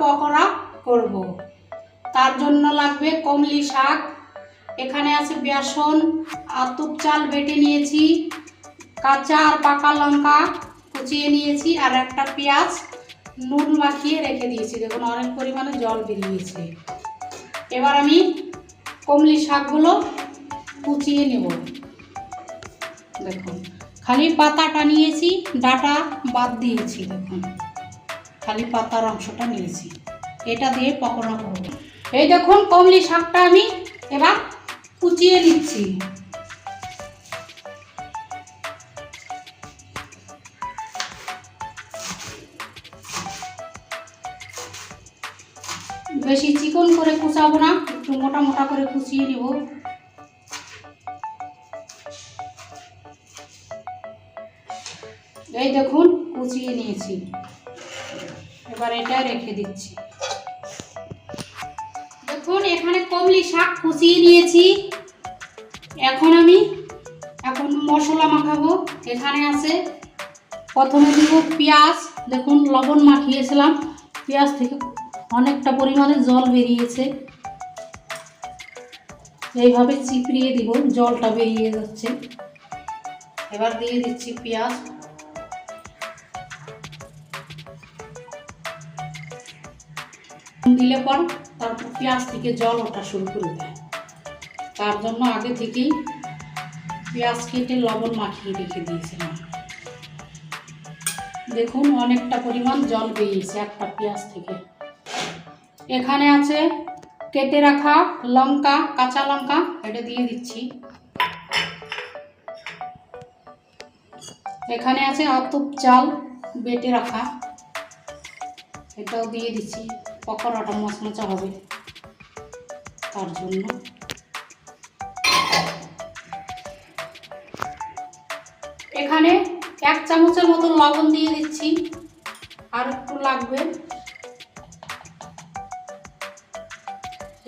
পকোড়া করব। তার জন্য লাগবে কমলি শাক। এখানে আছে বেসন আতুক চাল বেটে নিয়েছি, কাঁচা আর পাকা লঙ্কা কুচিয়ে নিয়েছি, আর একটা পেঁয়াজ নুন মাখিয়ে রেখে দিয়েছি। দেখুন, অনেক পরিমাণে জল বেরিয়েছে। এবার আমি কমলি শাকগুলো কুচিয়ে নেব। দেখুন, খালি পাতাটা নিয়েছি, ডাটা বাদ দিয়েছি। দেখুন। খালি পাতার অংশটা নিয়েছি। এটা দিয়ে পকোড়া করব। এই দেখুন, কমলি শাকটা আমি এবার কুচিয়ে নিচ্ছি। বেশি চিকন করে কুচাবো না, একটু মোটা মোটা করে কুচিয়ে নিব। এই দেখুন, কুচিয়ে নিয়েছি। এবার এটা রেখে দিচ্ছি। দেখুন, এখানে কমলি শাক কুচিয়ে নিয়েছি। এখন আমি এখন মশলা মাখাবো। এখানে আছে, প্রথমে দিব পেঁয়াজ। দেখুন, লবণ মাখিয়েছিলাম। পেঁয়াজ থেকে অনেকটা পরিমাণে জল বেরিয়েছে। এইভাবে চিপড়িয়ে দিব, জলটা বেরিয়ে যাচ্ছে। এবার দিয়ে দিচ্ছি পেঁয়াজ। দিলে পর তারপর পেঁয়াজ থেকে জল ওঠা শুরু করে দেয়। তার জন্য আগে থেকেই পেঁয়াজ কেটে লবণ মাখিয়ে রেখে দিয়েছিলাম। দেখুন অনেকটা পরিমাণ জল বেরিয়েছে একটা পেঁয়াজ থেকে। এখানে আছে কেটে রাখা লঙ্কা, কাঁচা লঙ্কা, এটা দিয়ে দিচ্ছি। এখানে আছে আতুপ চাল বেটে রাখা, এটাও দিয়ে দিচ্ছি। পকোড়াটা মচমচা হবে। তার জন্য এখানে এক চামচের মতো লবণ দিয়ে দিচ্ছি। আর একটু লাগবে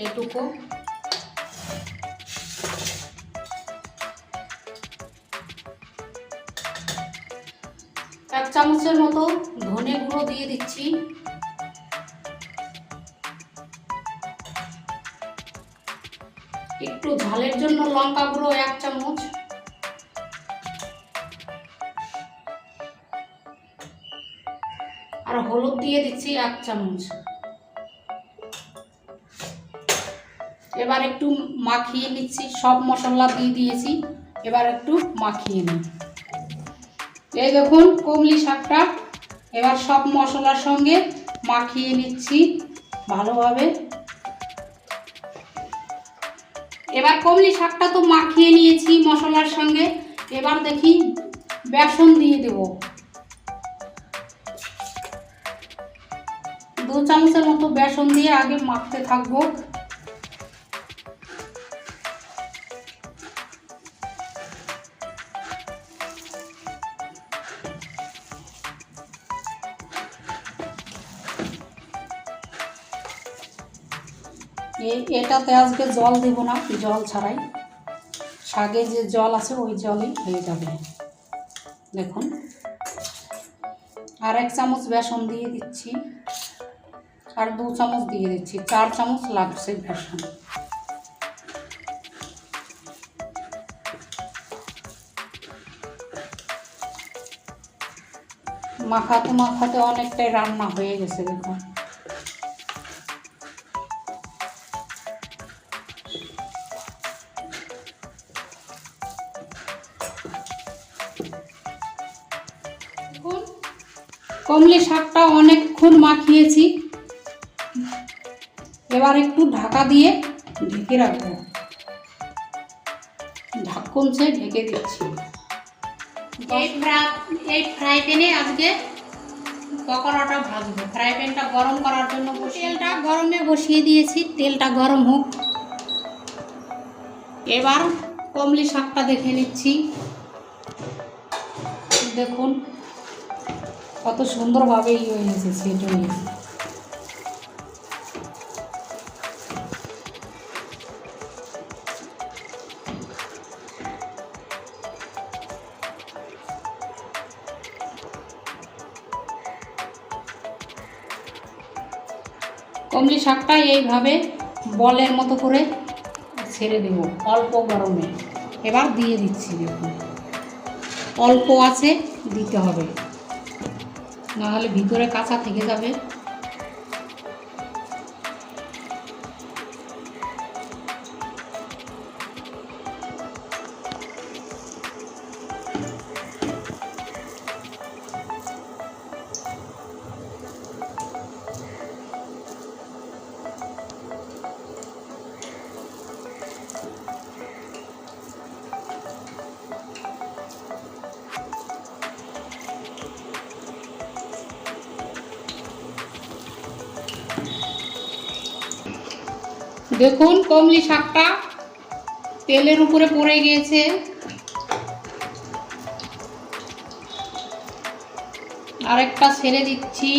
এটুকু। এক চামচের মতো ধনে গুঁড়ো দিয়ে দিচ্ছি। একটু ঝালের জন্য লঙ্কা গুঁড়ো এক চামচ। আর হলুদ দিয়ে দিচ্ছি এক চামচ। এবার একটু মাখিয়ে নিচ্ছি, সব মশলা দিয়ে দিয়েছি, এবার একটু মাখিয়ে নিই এই দেখুন, কমলি শাকটা, এবার সব মশলার সঙ্গে মাখিয়ে নিচ্ছি ভালোভাবে। এবার কমলি শাকটা তো মাখিয়ে নিয়েছি মশলার সঙ্গে। এবার দেখি বেসন দিয়ে দেব। দু চামচের মতো বেসন দিয়ে আগে মাখতে থাকব। এটাতে আজকে জল দেব না জল ছাড়াই। শাকে যে জল আছে, ওই জলই হয়ে যাবে। দেখুন। আর এক চামচ বেসন দিয়ে দিচ্ছি। আর দু চামচ দিয়ে দিচ্ছি। চার চামচ লাগছে বেসন। মাখাতে মাখাতে অনেকটাই রান্না হয়ে গেছে, দেখুন। কমলি শাকটা অনেকক্ষণ মাখিয়েছি। এবার একটু ঢাকা দিয়ে ঢেকে রাখব। ঢাকুন সে ঢেকে দিচ্ছি। এই ফ্রাই এই ফ্রাই প্যানে আজকে পকোড়াটা ভাজবো। ফ্রাই প্যানটা গরম করার জন্য তেলটা গরমে বসিয়ে দিয়েছি তেলটা গরম হোক। এবার কমলি শাকটা দেখে নিচ্ছি। দেখুন। কত সুন্দরভাবে ই হয়ে গেছে সেট হয়ে গেছে কমলি শাকটা এইভাবে বলের মতো করে ছেড়ে দেব, অল্প গরমে। এবার দিয়ে দিচ্ছি দেখুন। অল্প আছে, দিতে হবে। নাহলে ভিতরে কাঁচা থেকে যাবে। দেখুন কমলি শাকটা তেলের উপরে পড়ে গিয়েছে। আরেকটা ছেড়ে দিচ্ছি।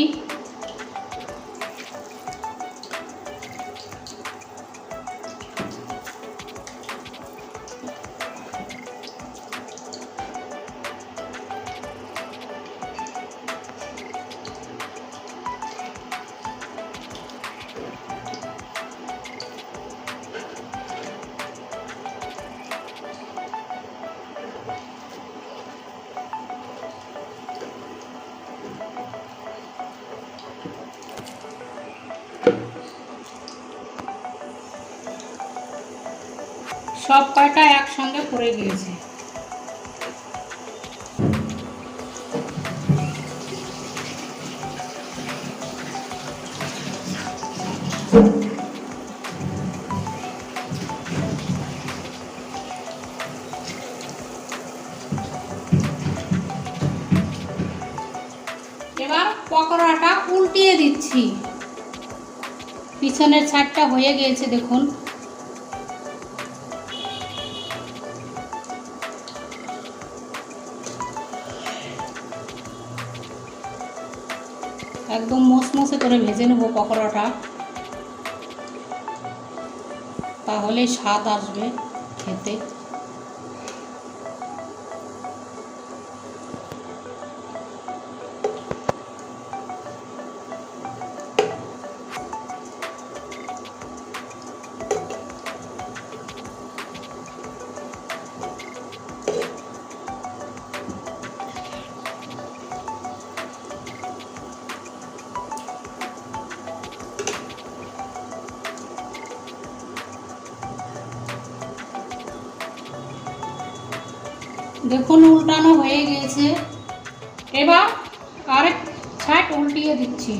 সব কয়টা একসঙ্গে পড়ে গিয়েছে। এবার পকোড়াটা উল্টিয়ে দিচ্ছি। পিছনের ছাড়টা হয়ে গিয়েছে দেখুন। একদম মসমসে করে ভেজে নেব পকোড়াটা। তাহলে স্বাদ আসবে খেতে। দেখুন উল্টানো হয়ে গিয়েছে এবার আরেক ছাট উল্টিয়ে দিচ্ছি।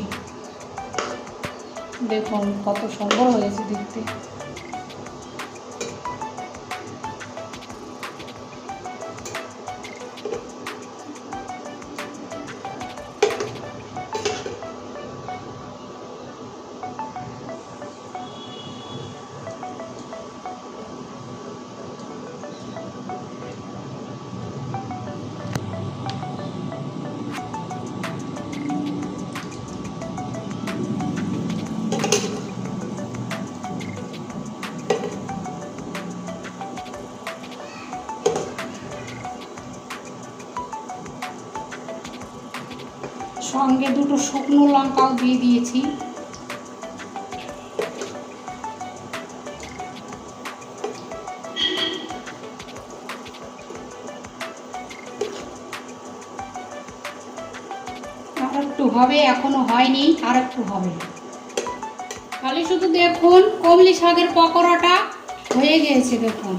দেখুন কত সুন্দর হয়েছে দেখতে। সঙ্গে দুটো শুকনো লঙ্কাও দিয়ে দিয়েছি। আর একটু হবে, এখনও হয়নি, আর একটু হবে। খালি শুধু দেখুন, কমলি শাকের পকোড়াটা হয়ে গিয়েছে, দেখুন।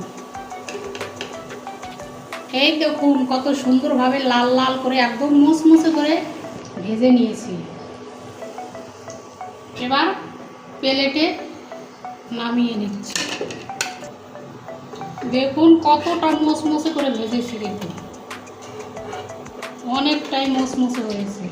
এই দেখুন, কত সুন্দরভাবে লাল লাল করে, একদম মুসমুসে করে ভেজে নিয়েছি। এবার প্লেটে নামিয়ে নিচ্ছি। দেখুন কতটা মশমশে করে ভেজেছি দেখুন। অনেকটাই মশমশে হয়েছে।